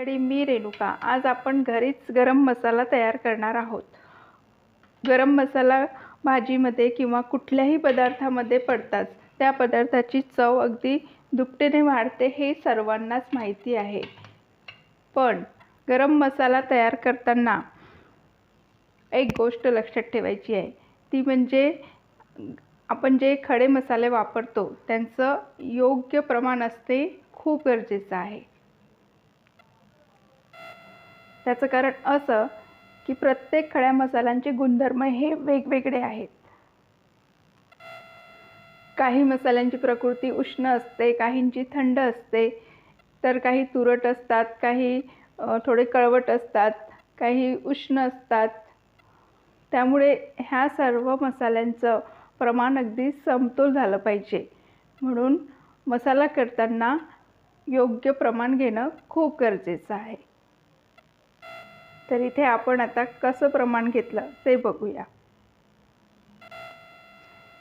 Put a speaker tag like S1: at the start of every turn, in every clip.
S1: मंडळी मी रेणुका. आज आपण घरीच गरम मसाला तयार करणार आहोत. गरम मसाला भाजीमध्ये किंवा कुठल्याही पदार्थामध्ये पडताच त्या पदार्थाची चव अगदी दुपटीने वाढते हे सर्वांनाच माहिती आहे. पण गरम मसाला तयार करताना एक गोष्ट लक्षात ठेवायची आहे. ती म्हणजे आपण जे खडे मसाले वापरतो त्यांचं योग्य प्रमाण असते खूप गरजेचं आहे. त्याचं कारण असं की प्रत्येक खड्या मसाल्यांचे गुणधर्म हे वेगवेगळे आहेत. काही मसाल्यांची प्रकृती उष्ण असते काहींची थंड असते तर काही तुरट असतात काही थोडे कळवट असतात काही उष्ण असतात. त्यामुळे ह्या सर्व मसाल्यांचं प्रमाण अगदी समतोल झालं पाहिजे. म्हणून मसाला करताना योग्य प्रमाण घेणं खूप गरजेचं आहे. तर इथे आपण आता कसं प्रमाण घेतलं ते बघूया.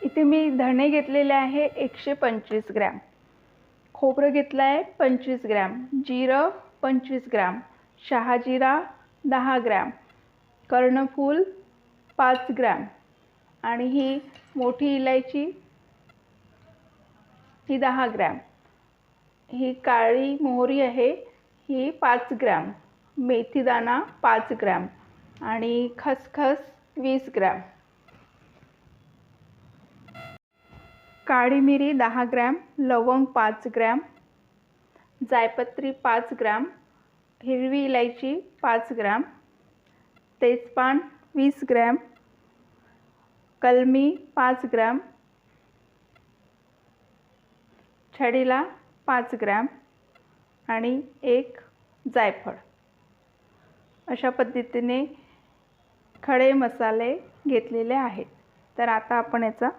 S1: इथे मी धणे घेतलेले आहे एकशे पंचवीस ग्रॅम. खोबरं घेतलं आहे पंचवीस ग्रॅम. जिरं पंचवीस ग्रॅम. शहाजिरा दहा ग्रॅम. कर्णफूल पाच ग्रॅम. आणि ही मोठी इलायची ही दहा ग्रॅम. ही काळी मोहरी आहे ही पाच ग्रॅम. मेथीदाणा पाच ग्रॅम आणि खसखस वीस ग्रॅम. काळी मिरी दहा ग्रॅम लवंग पाच ग्रॅम जायपत्री पाच ग्रॅम हिरवी इलायची पाच ग्रॅम तेजपान वीस ग्रॅम कलमी पाच ग्रॅम छडीला पाच ग्रॅम आणि एक जायफळ. अशा पद्धतीने खडे मसाले घेतलेले आहेत. तर आता आपण याचा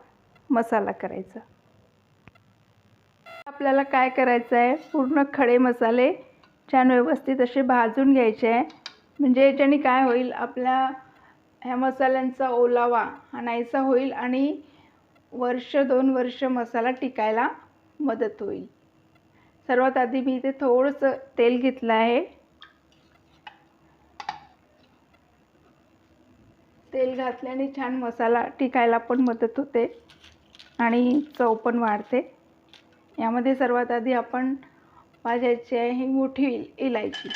S1: मसाला करायचा. आपल्याला काय करायचं आहे? पूर्ण खडे मसाले छान व्यवस्थित असे भाजून घ्यायचे आहे. म्हणजे याच्याने काय होईल? आपल्या ह्या मसाल्यांचा ओलावा हा नाहीसा होईल आणि वर्ष दोन वर्ष मसाला टिकायला मदत होईल. सर्वात आधी मी इथे थोडंसं तेल घेतलं आहे. तेल घातल्याने छान मसाला टिकायला पण मदत होते आणि चव पण वाढते. यामध्ये सर्वात आधी आपण भाजायची आहे ही मोठी इलायची.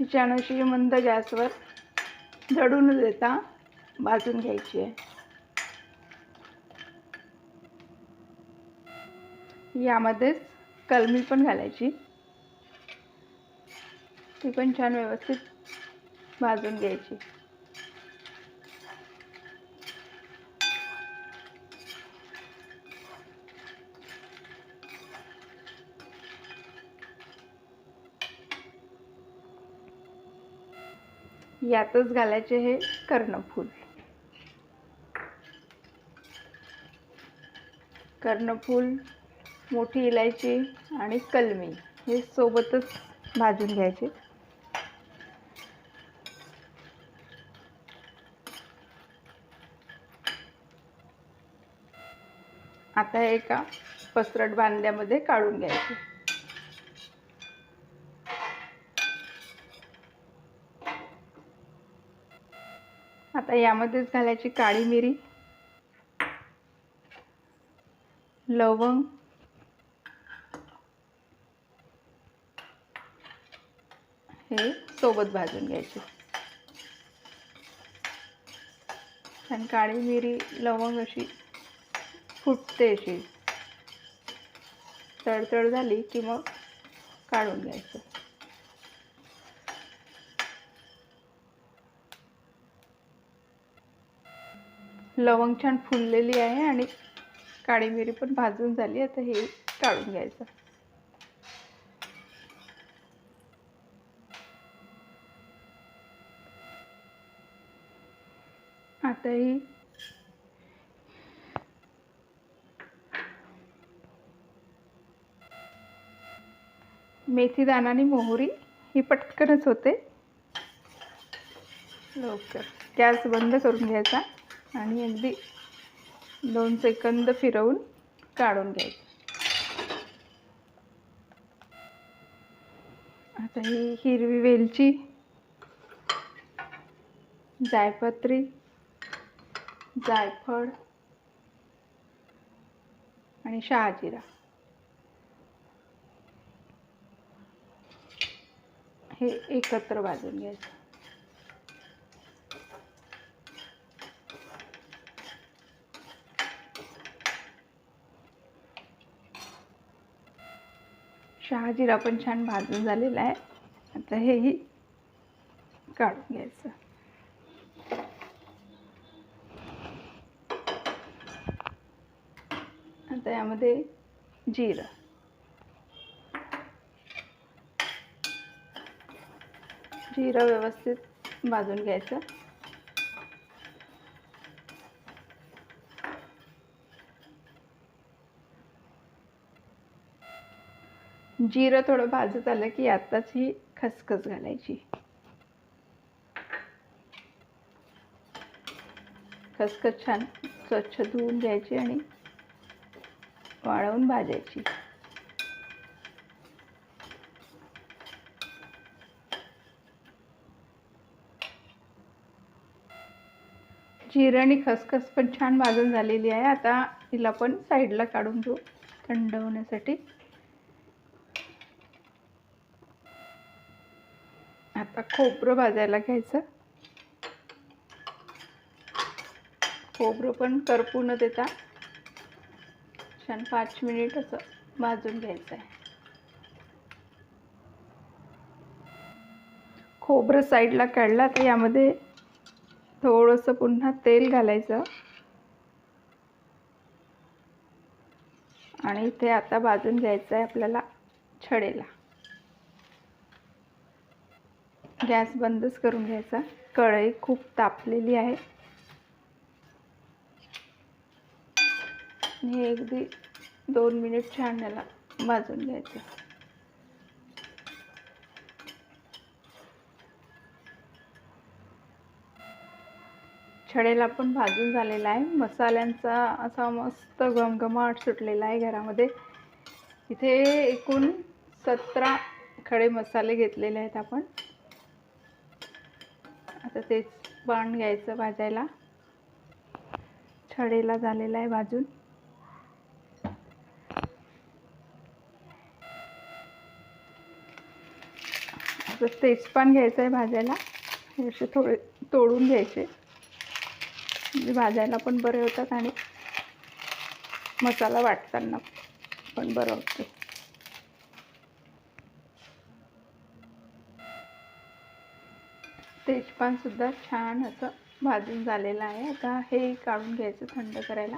S1: ही छान अशी मंद गॅसवर जडू देता भाजून घ्यायची आहे. यामध्येच कलमी पण घालायची. ती पण छान व्यवस्थित भाजून घ्यायची. यातच घालायचे हे कर्णफूल. कर्णफूल मोठी इलायची आणि कलमी हे सोबतच भाजून घ्यायचे. आता हे एका पसरट भांड्यामध्ये काढून घ्यायचे. आता यामध्येच घालायची काळी मिरी लवंग हे सोबत भाजून घ्यायचे. आणि काळी मिरी लवंग अशी फुटते अशी. तडतड झाली की मग काढून घ्यायचं. लवंग छान फुललेली आहे आणि काळी मिरी पण भाजून झाली आता हे काढून घ्यायचं. आता मेथी दाना आणि मोहरी ही पटकनच होते. लवकर. गॅस बंद करून घ्यायचा आणि अगदी दोन सेकंद फिरवून काढून घ्यायचं. आता ही हिरवी वेलची जायपत्री जायफळ आणि शहाजिरा. हे एकत्र भाजून घ्यायचं. शहाजिरा पण छान भाजून झालेला आहे. आता हेही काढून घ्यायचं. त्यामध्ये जिरं. जिरं व्यवस्थित भाजून घ्यायचं. जिरं थोडं भाजत आलं की आत्ताच ही खसखस घालायची. खसखस छान स्वच्छ धुवून घ्यायची आणि वाळवून भाजायची. जिरं आणि खसखस पण छान भाजून झालेली आहे. आता तिला पण साईडला काढून घेऊ थंड होण्यासाठी. आता खोबरं भाजायला घ्यायचं. खोबरं पण करपू न देता छान पाच मिनिट असं भाजून घ्यायचं आहे खोबरं साईडला काढला तर यामध्ये थोडंसं पुन्हा तेल घालायचं. आणि इथे आता भाजून घ्यायचं आहे आपल्याला छडेला. गॅस बंदच करून घ्यायचा. कढई खूप तापलेली आहे. हे अगदी दोन मिनिट छान याला भाजून घ्यायचं. छडेला पण भाजून झालेला आहे. मसाल्यांचा असा मस्त घमघमाट सुटलेला आहे घरामध्ये. इथे एकूण सतरा खडे मसाले घेतलेले आहेत आपण. आता तेच बाण घ्यायचं भाजायला. छडेला झालेला आहे भाजून. आता तेजपान घ्यायचं आहे भाजायला. हे असे थोडे तोडून घ्यायचे. म्हणजे भाजायला पण बरे होतात आणि मसाला वाटताना पण बरं होतं. तेजपानसुद्धा छान असं भाजून झालेलं आहे. आता हे काढून घ्यायचं थंड करायला.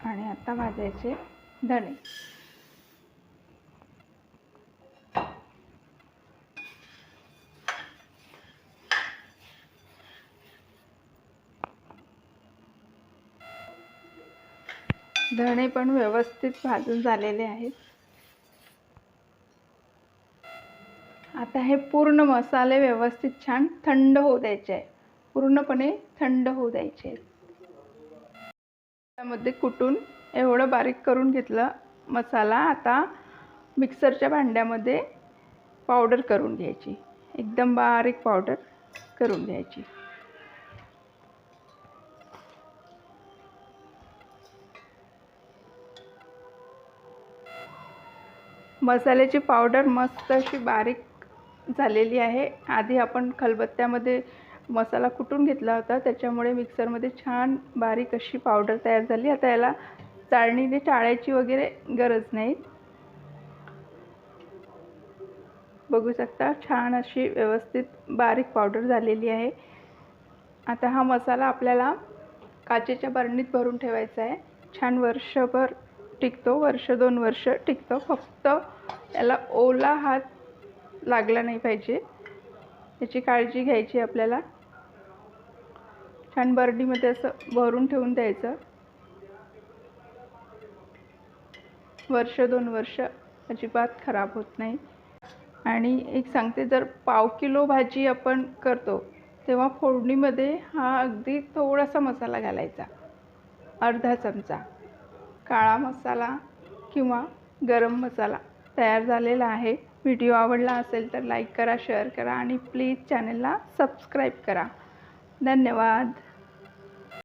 S1: आणि आता भाजायचे धणे. धणे पण व्यवस्थित भाजून झालेले आहेत. आता हे पूर्ण मसाले व्यवस्थित छान थंड होऊ द्यायचे आहे पूर्णपणे थंड होऊ द्यायचे आहेत. त्यामध्ये कुटून एवढं बारीक करून घेतलं मसाला आता मिक्सरच्या भांड्यामध्ये पावडर करून घ्यायची. एकदम बारीक पावडर करून घ्यायची. मसाल्याची पावडर मस्त अशी बारीक झालेली आहे. आधी आपण खलबत्त्यामध्ये मसाला कुटून घेतला होता. त्याच्यामुळे मिक्सरमध्ये छान बारीक अशी पावडर तयार झाली. आता याला चाळणीने टाळायची वगैरे गरज नाही. बघू शकता छान अशी व्यवस्थित बारीक पावडर झालेली आहे. आता हा मसाला आपल्याला काचेच्या बरणीत भरून ठेवायचा आहे. छान वर्षभर टिकतो वर्ष दोन वर्ष टिकतो. फक्त याला ओला हात लागला नाही पाहिजे. याची काळजी घ्यायची आपल्याला. छान बर्डीमध्ये असं भरून ठेवून द्यायचं. वर्ष दोन वर्ष अजिबात खराब होत नाही. आणि एक सांगते जर पाव किलो भाजी आपण करतो तेव्हा फोडणीमध्ये हा अगदी थोडासा मसाला घालायचा. अर्धा चमचा. काळा मसाला किंवा गरम मसाला तयार झालेला आहे. व्हिडिओ आवडला असेल तर लाईक करा शेअर करा आणि प्लीज चॅनलला सबस्क्राईब करा. धन्यवाद.